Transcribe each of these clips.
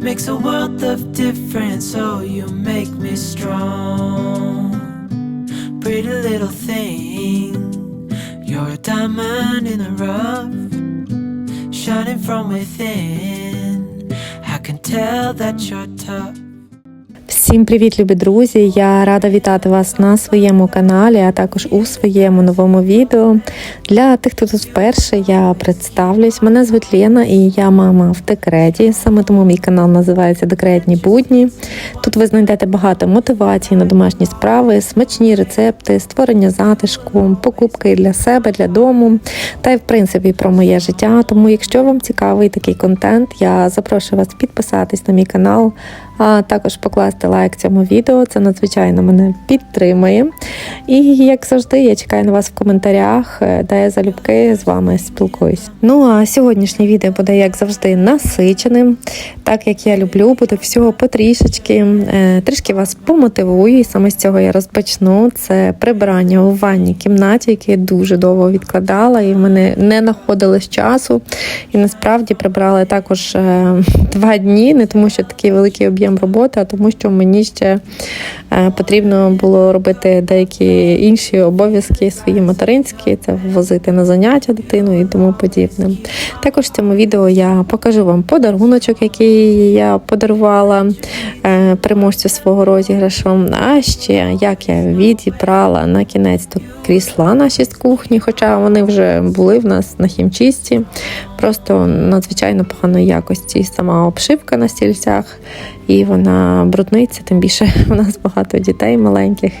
makes a world of difference. Oh, you make me strong. Pretty little thing, you're a diamond in the rough, shining from within. I can tell that you're tough. Всім привіт, любі друзі! Я рада вітати вас на своєму каналі, а також у своєму новому відео. Для тих, хто тут вперше, я представлюсь. Мене звуть Лена і я мама в декреті. Саме тому мій канал називається Декретні будні. Тут ви знайдете багато мотивації на домашні справи, смачні рецепти, створення затишку, покупки для себе, для дому та й в принципі про моє життя. Тому, якщо вам цікавий такий контент, я запрошую вас підписатись на мій канал а також покласти лайк цьому відео. Це надзвичайно мене підтримує. І як завжди, я чекаю на вас в коментарях, е, де я залюбки з вами спілкуюсь. Ну а сьогоднішнє відео буде, як завжди, насиченим. Так як я люблю, буде всього потрішечки. Е, Трішки вас помотивую, і саме з цього я розпочну. Це прибирання у ванній кімнаті, яке я дуже довго відкладала, і в мене не знаходилось часу. І насправді прибрала також е, два дні, не тому, що такий великий об'єм роботи, а тому, що мені ще е, потрібно було робити деякі інші обов'язки свої материнські, це возити на заняття дитину і тому подібне. Також в цьому відео я покажу вам подаруночок, який я подарувала е, переможцю свого розіграшу. А ще як я відібрала на кінець до крісла наші з кухні, хоча вони вже були в нас на хімчисті, просто надзвичайно поганої якості. Сама обшивка на стільцях, і вона брудниця, тим більше у нас багато дітей маленьких.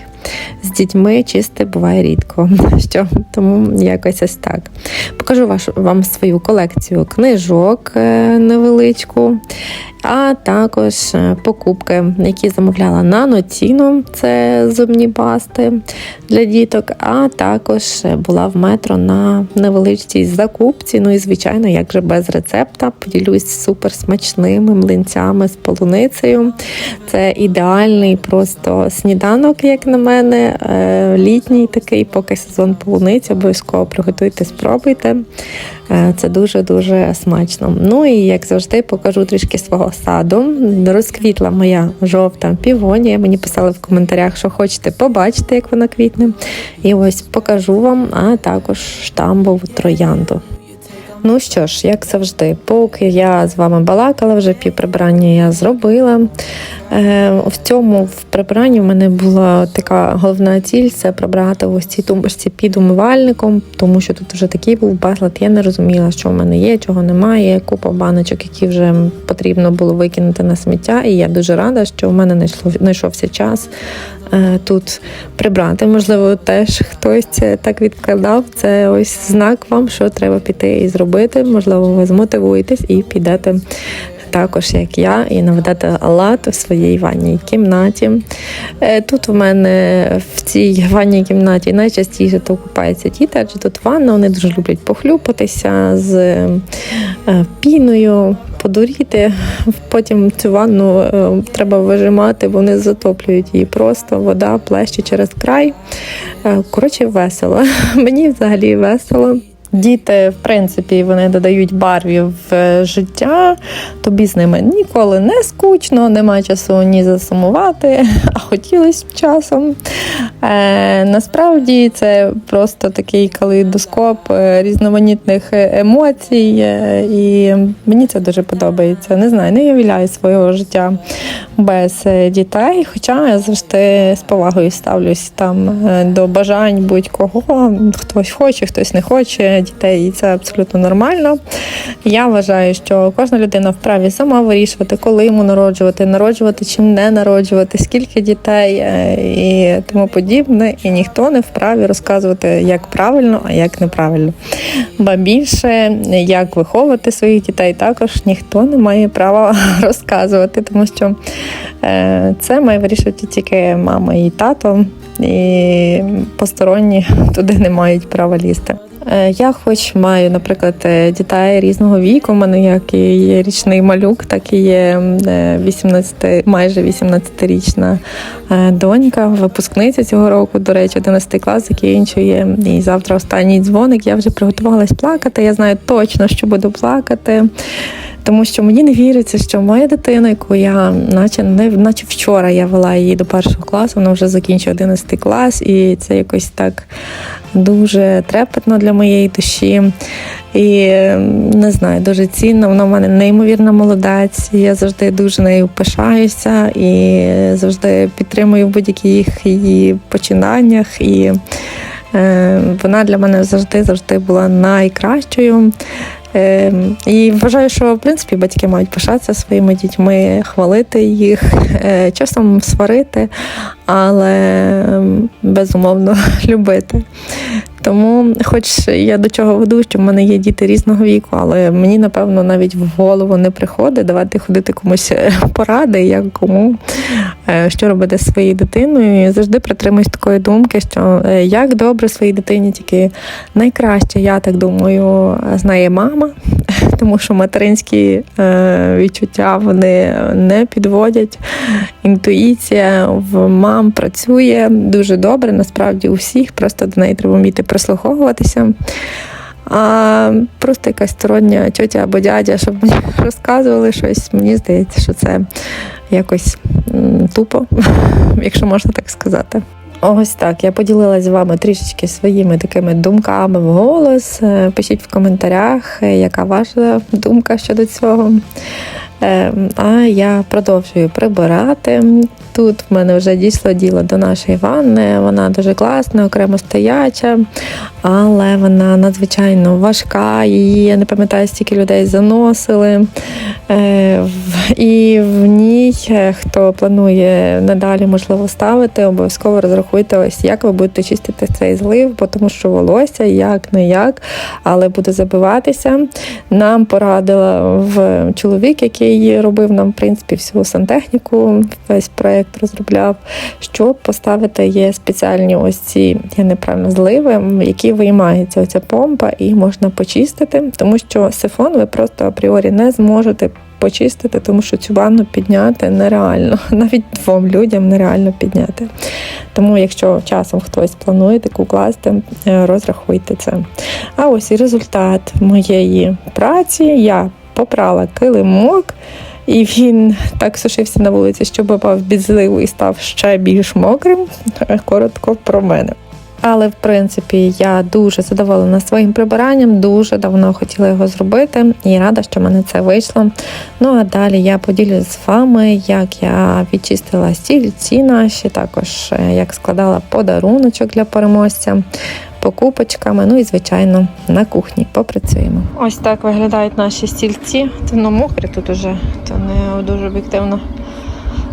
З дітьми чисти буває рідко. Що тому якось ось так. Покажу вам свою колекцію книжок е, невеличку, а також е, покупки, які замовляла на Нотіно, це зубні пасти для діток, а також е, була в метро на невеличкій закупці. Ну і звичайно, як же без рецепта, поділюсь супер смачними млинцями з полуницею. Це ідеальний просто сніданок, як на мене, е, літній такий, поки сезон полуниці, обов'язково приготуйте, спробуйте. Е, Це дуже-дуже смачно. Ну і як завжди, покажу трішки свого саду. Розквітла моя жовта півонія. Мені писали в коментарях, що хочете побачити, як вона квітне. І ось покажу вам, а також штамбову троянду. Ну що ж, як завжди, поки я з вами балакала, вже пів прибрання я зробила. Е, в цьому в прибранні в мене була така головна ціль це прибрати ось цій тумбочці під умивальником, тому що тут вже такий був безлад. Я не розуміла, що в мене є, чого немає. Купа баночок, які вже потрібно було викинути на сміття. І я дуже рада, що в мене знайшовся час тут прибрати. Можливо, теж хтось так відкладав. Це ось знак вам, що треба піти і зробити. Можливо, ви змотивуєтесь і підете. Також як я, і наведете лад у своїй ванній кімнаті. Е, Тут у мене в цій ванній кімнаті найчастіше то купаються діти, адже тут ванна, вони дуже люблять похлюпатися з е, піною, подуріти. Потім цю ванну е, треба вижимати, вони затоплюють її просто, вода плеще через край. Е, Коротше, весело. Мені взагалі весело. Діти, в принципі, вони додають барвів в життя, тобі з ними ніколи не скучно, немає часу ні засумувати, а хотілося б часом. Е, насправді це просто такий калейдоскоп е, різноманітних емоцій, е, і мені це дуже подобається. Не знаю, не уявляю свого життя без е, дітей, хоча я завжди з повагою ставлюсь там е, до бажань будь-кого. Хтось хоче, хтось не хоче. Мають дітей, і це абсолютно нормально. Я вважаю, що кожна людина вправі сама вирішувати, коли йому народжувати, народжувати чи не народжувати, скільки дітей е, і тому подібне. І ніхто не вправі розказувати, як правильно, а як неправильно. Ба більше, як виховувати своїх дітей, також ніхто не має права розказувати, тому що е, це має вирішувати тільки мама і тато, і посторонні туди не мають права лізти. Е, Я хоч маю, наприклад, е, дітей різного віку. У мене як і є річний малюк, так і є е, 18, майже 18-річна е, донька, випускниця цього року, до речі, 11 клас закінчує. І завтра останній дзвоник. Я вже приготувалась плакати. Я знаю точно, що буду плакати. Тому що мені не віриться, що моя дитина, яку я наче не наче вчора я вела її до першого класу, вона вже закінчує 11 клас, і це якось так дуже трепетно для моєї душі. І ем, не знаю, дуже цінно. Вона в мене неймовірна молодець. Я завжди дуже нею пишаюся і завжди підтримую в будь-яких її починаннях. І е, вона для мене завжди завжди була найкращою. Е, і вважаю, що в принципі батьки мають пишатися своїми дітьми, хвалити їх, е, часом сварити, але ем, безумовно любити. Тому, хоч я до чого веду, що в мене є діти різного віку, але мені напевно навіть в голову не приходить давати ходити комусь е, поради, як кому що робити зі своєю дитиною. І завжди притримуюсь такої думки, що е, як добре своїй дитині, тільки найкраще, я так думаю, знає мама, тому що материнські е, відчуття вони не підводять. Інтуїція в мам працює дуже добре, насправді у всіх, просто до неї треба вміти прислуховуватися. А просто якась стороння тьотя або дядя, щоб мені розказували щось, мені здається, що це якось тупо, якщо можна так сказати. Ось так. Я поділилася з вами трішечки своїми такими думками в голос. Е, Пишіть в коментарях, е, яка ваша думка щодо цього. Е, А я продовжую прибирати. Тут в мене вже дійшло діло до нашої ванни. Вона дуже класна, окремо стояча, але вона надзвичайно важка. Її я не пам'ятаю, стільки людей заносили. Е, І в ній, е, хто планує надалі можливо ставити, обов'язково розрахуйте, ось як ви будете чистити цей злив, бо тому що волосся як не як, але буде забиватися. Нам порадила в чоловік, який робив нам в принципі всю сантехніку, весь проект розробляв, щоб поставити є спеціальні ось ці, я неправильно зливи, які виймається оця помпа, і можна почистити, тому що сифон ви просто апріорі не зможете. Почистити, тому що цю ванну підняти нереально, навіть двом людям нереально підняти. Тому, якщо часом хтось планує таку класти, е, розрахуйте це. А ось і результат моєї праці. Я попрала килимок, і він так сушився на вулиці, що попав під зливу і став ще більш мокрим. Коротко про мене. Але в принципі я дуже задоволена своїм прибиранням, дуже давно хотіла його зробити і рада, що в мене це вийшло. Ну а далі я поділюсь з вами, як я відчистила стільці наші, також е, як складала подаруночок для переможця покупочками. Ну і звичайно на кухні попрацюємо. Ось так виглядають наші стільці. Це ну мокрі тут уже, це не дуже об'єктивно.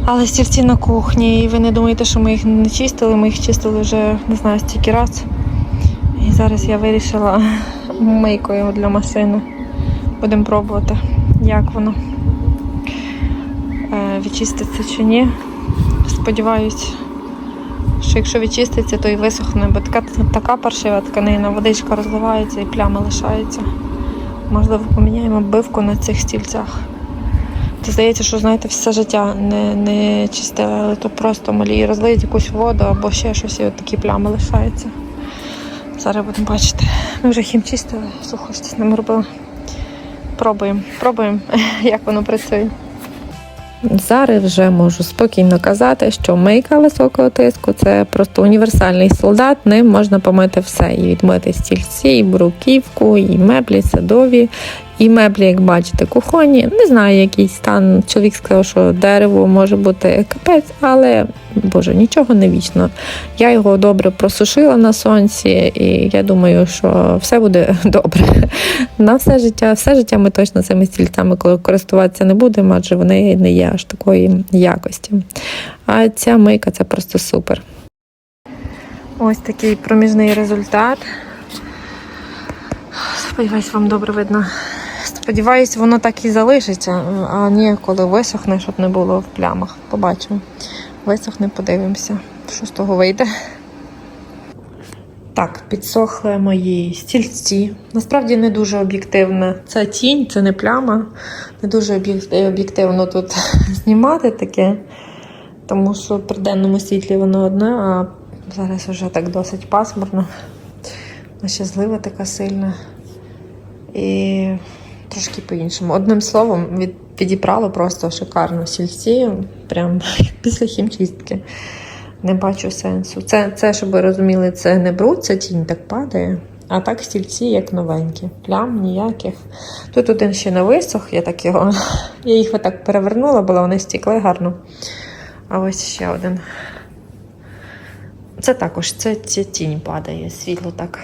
Але стільці на кухні, і ви не думаєте, що ми їх не чистили, ми їх чистили вже не знаю стільки раз. І зараз я вирішила мийкою для машини. Будемо пробувати, як воно е, відчиститься чи ні. Сподіваюсь, що якщо відчиститься, то і висохне, бо така, така паршива тканина, водичка розливається і плями лишаються. Можливо, поміняємо бивку на цих стільцях. То здається, що знаєте, все життя не, не чистили, але то просто малі розлиють якусь воду або ще щось, і от такі плями лишаються. Зараз будемо бачити. Ми вже хім чистили, сухо щось з ним робили. Пробуємо, пробуємо, як воно працює. Зараз вже можу спокійно казати, що мийка високого тиску це просто універсальний солдат. Ним можна помити все. І відмити стільці, і бруківку, і меблі садові, І меблі, як бачите, кухонні. Не знаю, який стан. Чоловік сказав, що дерево може бути капець, але боже, нічого не вічно. Я його добре просушила на сонці, і я думаю, що все буде добре. На все життя, все життя ми точно цими стільцями користуватися не будемо, адже вони не є аж такої якості. А ця мийка це просто супер. Ось такий проміжний результат. Сподіваюсь, вам добре видно. Сподіваюсь, воно так і залишиться, а не коли висохне, щоб не було в плямах. Побачимо. Висохне, подивимося, що з того вийде. Так, підсохли мої стільці. Насправді не дуже об'єктивна. Це тінь, це не пляма. Не дуже об'єктивно тут знімати таке, тому що при денному світлі воно одне, а зараз вже так досить пасмурно. Ще злива така сильна. І трошки по-іншому. Одним словом, від, підібрало просто шикарно сільці, прям після хімчистки. Не бачу сенсу. Це, це, щоб ви розуміли, це не бруд, це тінь так падає. А так стільці, як новенькі. Плям ніяких. Тут один ще не висох, я так його. Я їх отак перевернула, бо вони стікли гарно. А ось ще один. Це також це, це тінь падає, світло так.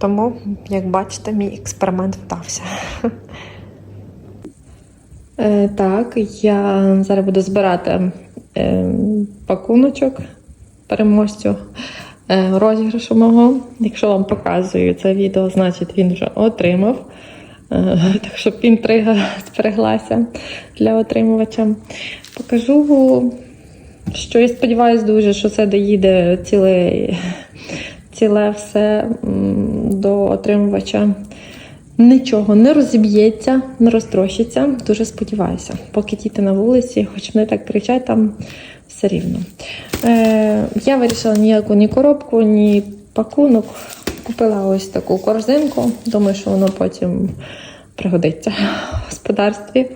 Тому, як бачите, мій експеримент вдався. Е, так, я зараз буду збирати е, пакуночок переможцю е, розіграшу мого. Якщо вам показую це відео, значить він вже отримав. Так щоб інтрига збереглася для отримувача. Покажу, що я сподіваюся дуже, що це доїде ціле, ціле все до отримувача. Нічого не розіб'ється, не розтрощиться. Дуже сподіваюся. Поки діти на вулиці, хоч вони так кричать, там все рівно. Е, я вирішила ніяку ні коробку, ні пакунок. Купила ось таку корзинку. Думаю, що воно потім пригодиться в господарстві.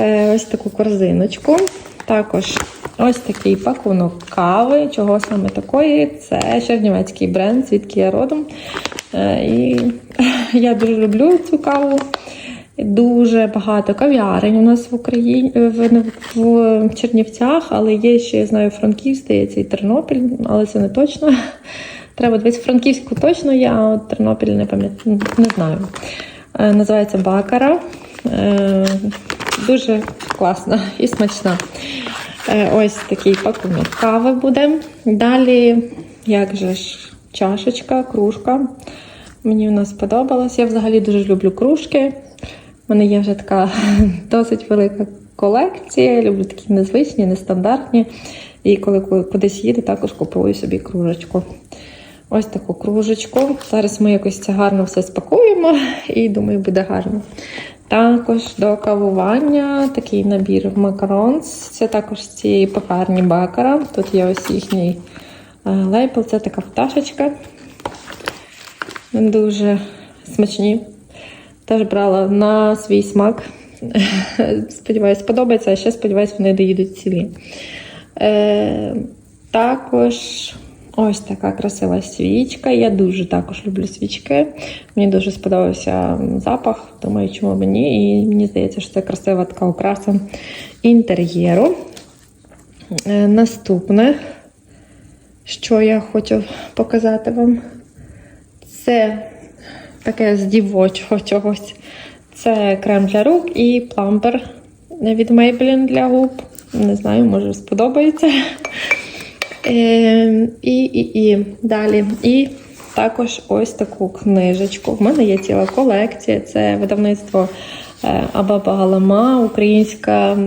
Е, ось таку корзиночку. Також ось такий пакунок кави. Чого саме такої? Це чернівецький бренд, звідки я родом. Е, І я дуже люблю цю каву. Дуже багато кав'ярень у нас в Україні в, в Чернівцях, але є ще, я знаю, Франків, здається, і Тернопіль, але це не точно. Треба дивитися Франківську точно я, а от Тернопіль не пам'ятаю, не знаю. Е, Називається Бакара. Е, Дуже класна і смачна. Е, Ось такий пакунок кави буде. Далі, як же ж, чашечка, кружка. Мені вона сподобалась. Я взагалі дуже люблю кружки. У мене є вже така досить велика колекція. Я люблю такі незвичні, нестандартні. І коли кудись їду, також купую собі кружечку. Ось таку кружечку. Зараз ми якось це гарно все спакуємо і думаю, буде гарно. Також до кавування такий набір макаронс. Це також з цієї пекарні бакара. Тут є ось їхній е, лейбл, це така пташечка. Дуже смачні. Теж брала на свій смак. Сподіваюсь, сподобається, а ще сподіваюсь, вони доїдуть цілі. Е, також ось така красива свічка. Я дуже також люблю свічки. Мені дуже сподобався запах. Думаю, чому б ні. І мені здається, що це красива така окраса інтер'єру. Е, наступне, що я хочу показати вам, це таке з дівочого чогось. Це крем для рук і плампер від Maybelline для губ. Не знаю, може сподобається. Е, і, і, і далі. І також ось таку книжечку. В мене є ціла колекція. Це видавництво е, Абаба Галама, українська.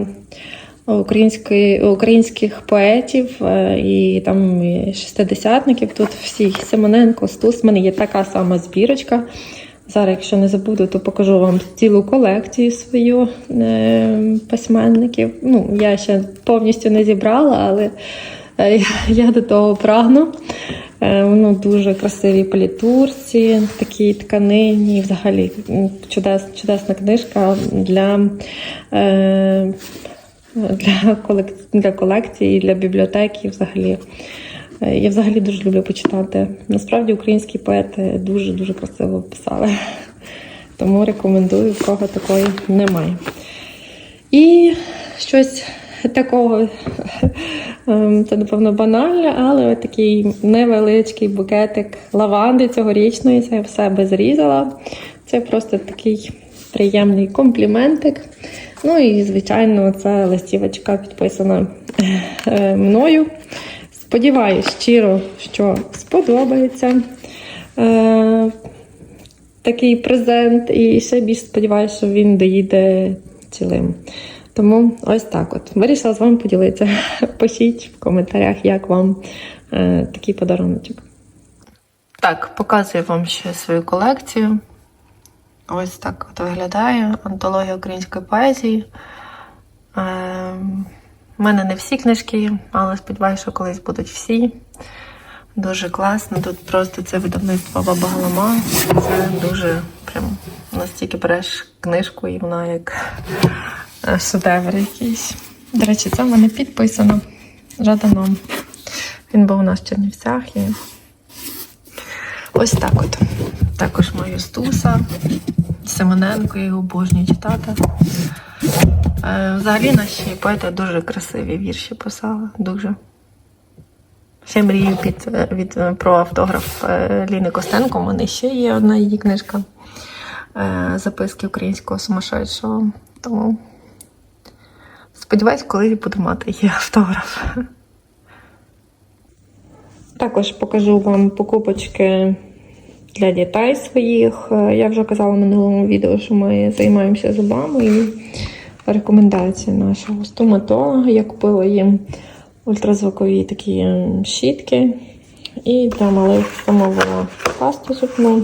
Української, українських поетів е, і там шестидесятників. Тут всіх Симоненко, Стус. У мене є така сама збірочка. Зараз, якщо не забуду, то покажу вам цілу колекцію свою е, письменників. Ну, я ще повністю не зібрала, але е, я до того прагну. Е, воно дуже красиві палітурці, такі тканині. Взагалі чудес, чудесна книжка для. Е, для, колек... для колекції, для бібліотеки взагалі. Е, Я взагалі дуже люблю почитати. Насправді українські поети дуже-дуже красиво писали. Тому рекомендую, в кого такої немає. І щось такого, ем, це напевно банальне, але от такий невеличкий букетик лаванди цьогорічної. Це я в себе зрізала. Це просто такий приємний компліментик. Ну і, звичайно, це листівочка підписана е, мною. Сподіваюсь щиро, що сподобається е, такий презент, і ще більш сподіваюся, що він доїде цілим. Тому ось так от. Вирішила з вами поділитися. Пишіть в коментарях, як вам е, такий подаруночок. Так, показую вам ще свою колекцію. Ось так от виглядає антологія української поезії. Ем, У мене не всі книжки, але сподіваюся, що колись будуть всі. Дуже класно. Тут просто це видавництво Баба Галама. Це дуже прям настільки береш книжку, і вона як е, шедевр якийсь. До речі, це в мене підписано Жаданом. Він був у нас в Чернівцях і ось так от. Також маю Стуса, Симоненко, я його обожнюю читати. Е, Взагалі наші поети дуже красиві вірші писали. Дуже. Ще мрію під, від, про автограф е, Ліни Костенко. У мене ще є одна її книжка е, записки українського сумасшедшого. Тому сподіваюсь, колись буду мати її автограф. Також покажу вам покупочки для дітей своїх. Е, Я вже казала в минулому відео, що ми займаємося зубами і рекомендації нашого стоматолога. Я купила їм ультразвукові такі щітки і для малих замовила пасту зубну.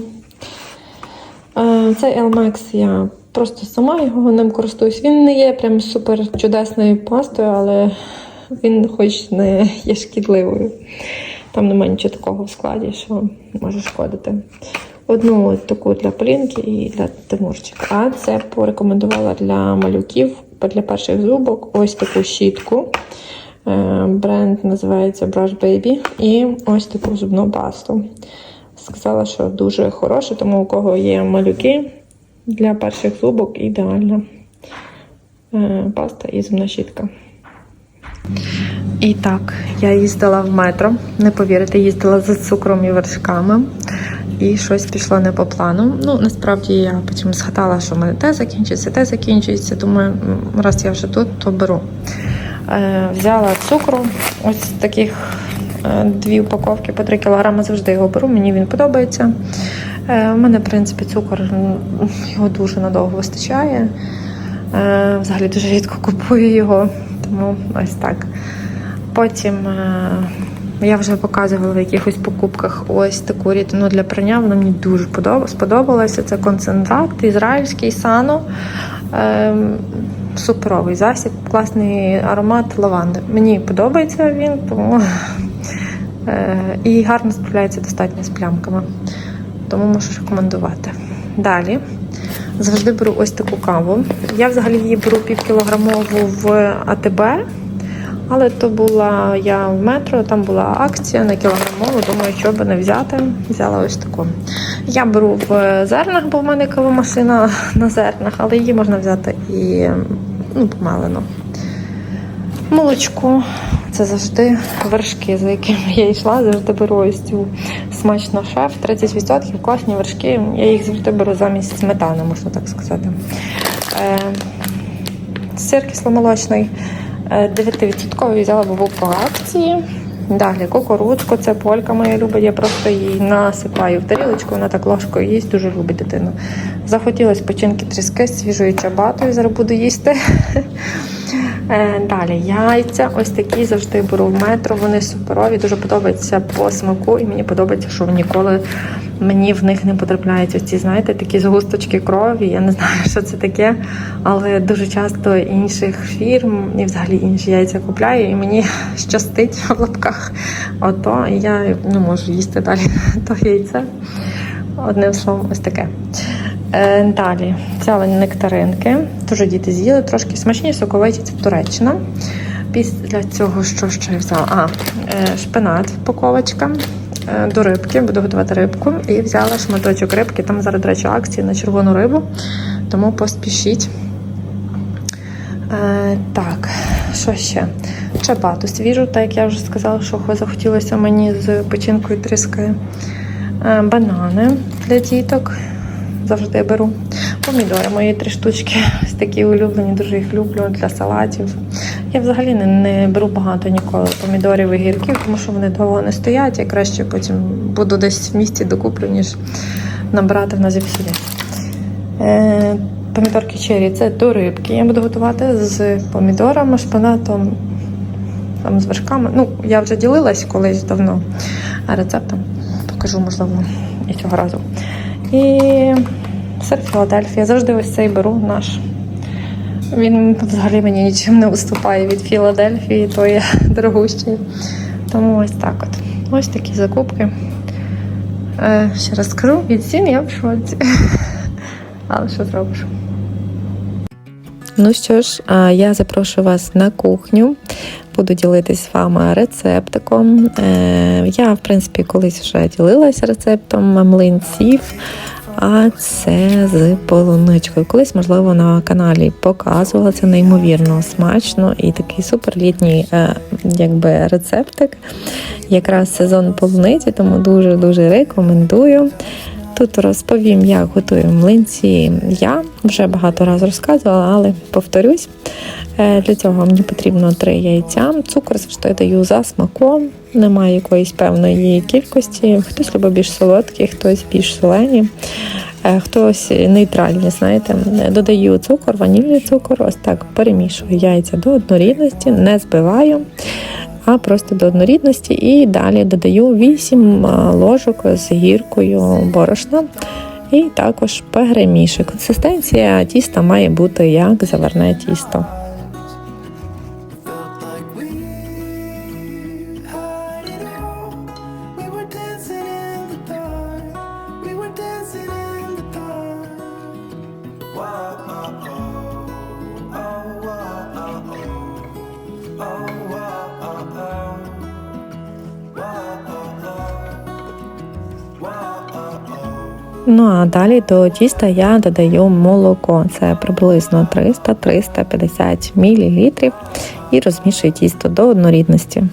Е, Цей Elmex я просто сама його ним користуюсь. Він не є прям супер чудесною пастою, але він хоч не є шкідливою. Там немає нічого такого в складі, що може шкодити. Одну таку для Полінки і для Тимурчика. А це порекомендувала для малюків, для перших зубок ось таку щітку. Е, Бренд називається Brush Baby. І ось таку зубну пасту. Сказала, що дуже хороше, тому у кого є малюки для перших зубок ідеальна е, паста і зубна щітка. І так, я їздила в метро. Не повірите, їздила за цукром і вершками. І щось пішло не по плану. Ну, насправді я потім згадала, що в мене те закінчиться, те закінчується. Думаю, раз я вже тут, то беру. Е, взяла цукру, ось таких е, дві упаковки по 3 кг завжди його беру, мені він подобається. Е, у мене, в принципі, цукор його дуже надовго вистачає. Е, взагалі дуже рідко купую його, тому ось так. Потім е, я вже показувала в якихось покупках ось таку рідину для прання. Вона мені дуже сподобалася. Це концентрат ізраїльський сано. Суперовий засіб, класний аромат лаванди. Мені подобається він, тому е, і гарно справляється достатньо з плямками. Тому можу рекомендувати. Далі завжди беру ось таку каву. Я взагалі її беру півкілограмову в АТБ. Але то була я в метро, там була акція на кілограмову. Думаю, що би не взяти. Взяла ось таку. Я беру в зернах, бо в мене кавомашина на зернах, але її можна взяти і ну, помалено. Молочко. Це завжди вершки, за якими я йшла. Завжди беру ось цю смачно шеф. 30% класні вершки. Я їх завжди беру замість сметани, можна так сказати. Е, сир кисломолочний. 9% взяла бабу по акції. Далі кукурудзку, це полька моя любить. Я просто її насипаю в тарілочку, вона так ложкою їсть, дуже любить дитину. Захотілося печінки тріски з свіжою чабатою, зараз буду їсти. Е, Далі яйця, ось такі завжди беру в метро. Вони суперові, дуже подобаються по смаку, і мені подобається, що ніколи мені в них не потрапляють ось ці, знаєте, такі згусточки крові. Я не знаю, що це таке, але дуже часто інших фірм і взагалі інші яйця купляю, і мені щастить в лапках. Ото і я не можу їсти далі то яйце. Одним словом, ось таке. Е, далі взяла нектаринки. Дуже діти з'їли, трошки смачні, соковиті, це Туреччина. Після цього, що ще я взяла? А, е, шпинат, упаковочка. Е, до рибки, буду готувати рибку. І взяла шматочок рибки. Там зараз, до речі, акції на червону рибу, тому поспішіть. Е, так, що ще? Чабату свіжу, так як я вже сказала, що захотілося мені з печінкою тріски. Е, банани для діток. Завжди беру. Помідори мої три штучки. Ось такі улюблені, дуже їх люблю для салатів. Я взагалі не, не беру багато ніколи помідорів і гірків, тому що вони довго не стоять. Я краще потім буду десь в місті докуплю, ніж набирати в нас зіпсують. Е, помідорки чері це до рибки. Я буду готувати з помідорами, шпинатом, там з вершками. Ну, я вже ділилась колись давно рецептом. Покажу, можливо, і цього разу. І сир Філадельфія. Завжди ось цей беру наш. Він взагалі мені нічим не уступає від Філадельфії, то є дорогущий. Тому ось так от. Ось такі закупки. Е, ще раз скажу, від цін я в шоці. Але що зробиш? Ну що ж, я запрошую вас на кухню. Буду ділитись з вами рецептиком. Е, Я, в принципі, колись вже ділилася рецептом млинців, а це з полуничкою. Колись, можливо, на каналі показувала це неймовірно смачно і такий суперлітній е, якби, рецептик. Якраз сезон полуниці, тому дуже-дуже рекомендую. Тут розповім, як готую млинці. Я вже багато разів розказувала, але повторюсь. Е, Для цього мені потрібно 3 яйця. Цукор завжди даю за смаком, немає якоїсь певної кількості. Хтось любить більш солодкі, хтось більш солені, хтось нейтральні. Знаєте, додаю цукор, ванільний цукор, ось так перемішую яйця до однорідності, не збиваю. А просто до однорідності і далі додаю 8 ложок з гіркою борошна і також перемішую. Консистенція тіста має бути як заварне тісто. Ну а далі до тіста я додаю молоко. Це приблизно 300-350 мл і розмішую тісто до однорідності.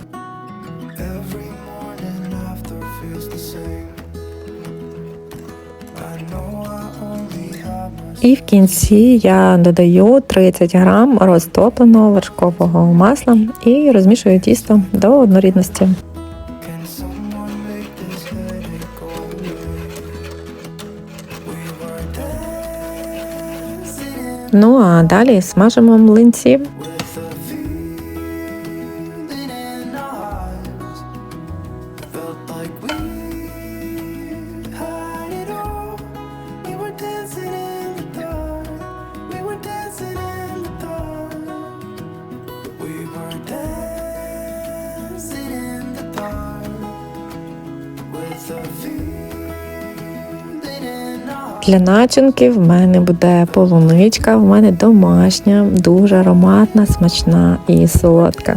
І в кінці я додаю 30 грам розтопленого вершкового масла і розмішую тісто до однорідності. Ну а далі смажимо млинці. Для начинки в мене буде полуничка, в мене домашня, дуже ароматна, смачна і солодка.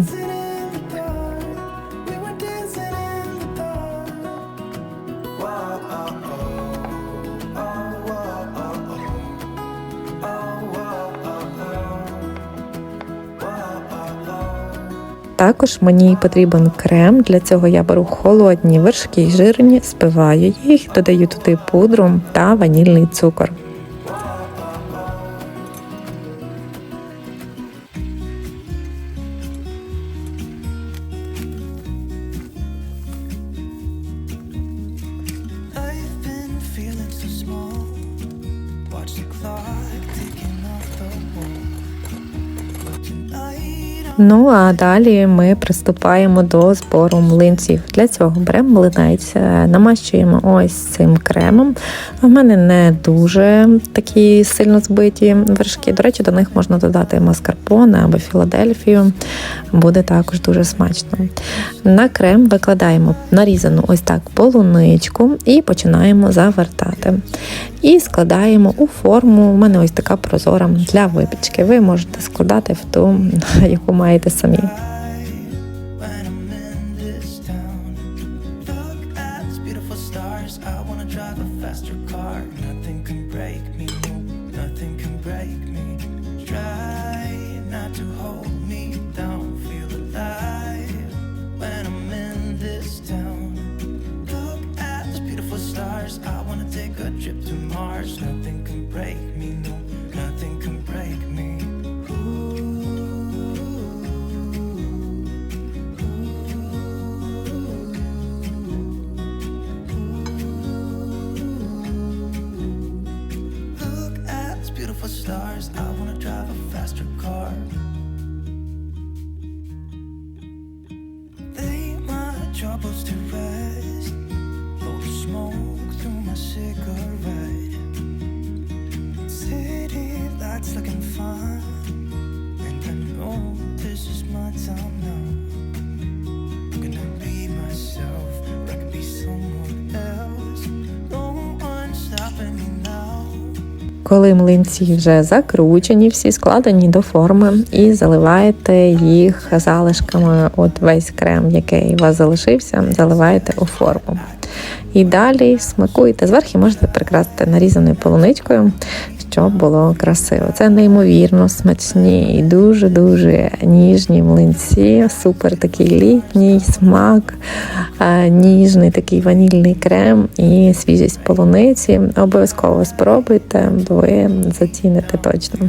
Також мені потрібен крем. Для цього я беру холодні вершки жирні, спиваю їх, додаю туди пудру та ванільний цукор. Ну а далі ми приступаємо до збору млинців. Для цього беремо млинець, е, намащуємо ось цим кремом. У мене не дуже такі сильно збиті вершки. До речі, до них можна додати маскарпоне або Філадельфію. Буде також дуже смачно. На крем викладаємо нарізану ось так полуничку і починаємо завертати. І складаємо у форму. У мене ось така прозора для випічки. Ви можете складати в ту, яку маєте Haydi Samim. stars. I wanna drive a faster car. Коли млинці вже закручені, всі складені до форми, і заливаєте їх залишками, от весь крем, який у вас залишився, заливаєте у форму. І далі смакуєте. Зверху можете прикрасити нарізаною полуничкою, щоб було красиво. Це неймовірно смачні і дуже-дуже ніжні млинці. Супер такий літній смак, е, ніжний такий ванільний крем і свіжість полуниці. Обов'язково спробуйте, ви заціните точно.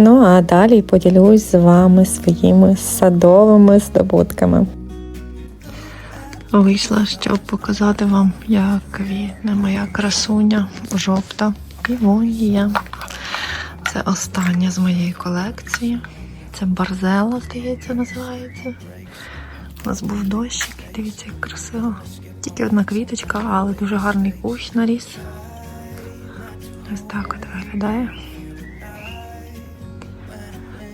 Ну а далі поділюсь з вами своїми садовими здобутками. Вийшла, щоб показати вам, як квітне моя красуня жовта півонія. Це остання з моєї колекції. Це барзела, здається, називається. У нас був дощик, дивіться, як красиво. Тільки одна квіточка, але дуже гарний кущ наріс. Ось так от виглядає.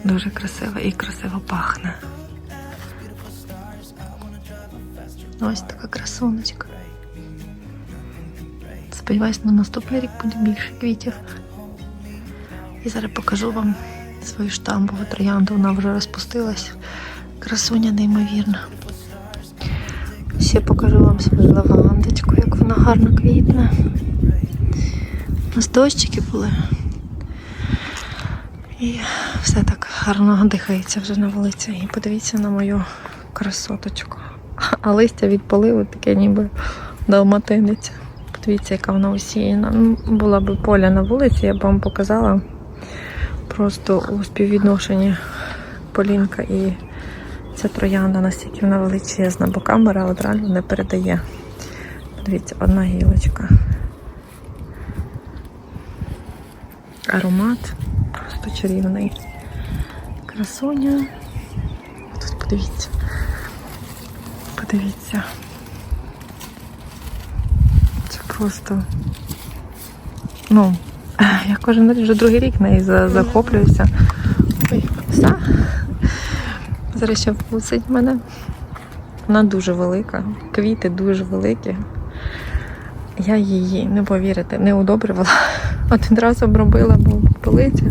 Дуже красиво і красиво пахне. Ось така красуночка. Сподіваюсь, на наступний рік буде більше квітів. І зараз покажу вам свою штамбову троянду. Вона вже розпустилась. Красуня неймовірна. Ще покажу вам свою лавандочку, як вона гарно квітне. У нас дощики були. І все так гарно дихається вже на вулиці. І подивіться на мою красоточку. А листя від поливу таке ніби далматинець. Подивіться, яка вона усіяна. Ну, була б поля на вулиці, я б вам показала просто у співвідношенні полінка і ця троянда настільки вона величезна, бо камера реально не передає. Подивіться, одна гілочка. Аромат просто чарівний. Красуня. Тут подивіться. Подивіться. Це просто. Ну, я кожен рік вже другий рік нею за- захоплююся. Ой, все. Зараз ще вкусить мене. Вона дуже велика, квіти дуже великі. Я її, не повірите, не удобрювала. Один раз обробила, бо полиця.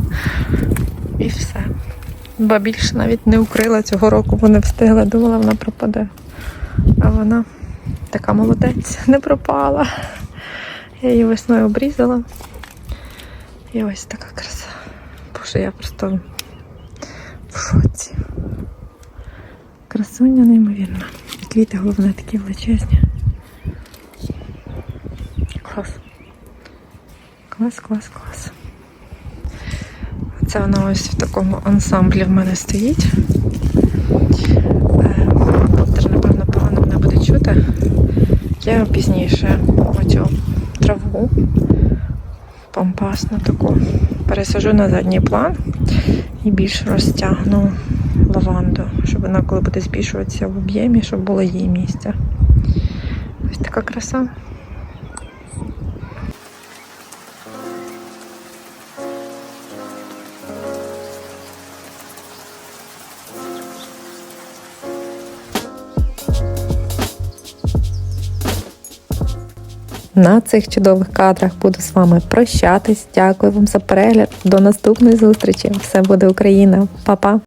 Ба більше навіть не укрила цього року, бо не встигла, думала, вона пропаде. А вона така молодець, не пропала. Я її весною обрізала. І ось така краса. Боже, я просто в шоці. Красуня неймовірна. Квіти, головне, такі величезні. Клас. Клас, клас, клас. Це вона ось в такому ансамблі в мене стоїть. Е, напевно, погано мене буде чути. Я пізніше оцю траву помпасну таку пересажу на задній план і більш розтягну лаванду, щоб вона, коли буде збільшуватися в об'ємі, щоб було їй місце. Ось така краса. На цих чудових кадрах буду з вами прощатись. Дякую вам за перегляд. До наступної зустрічі. Все буде Україна. Па-па!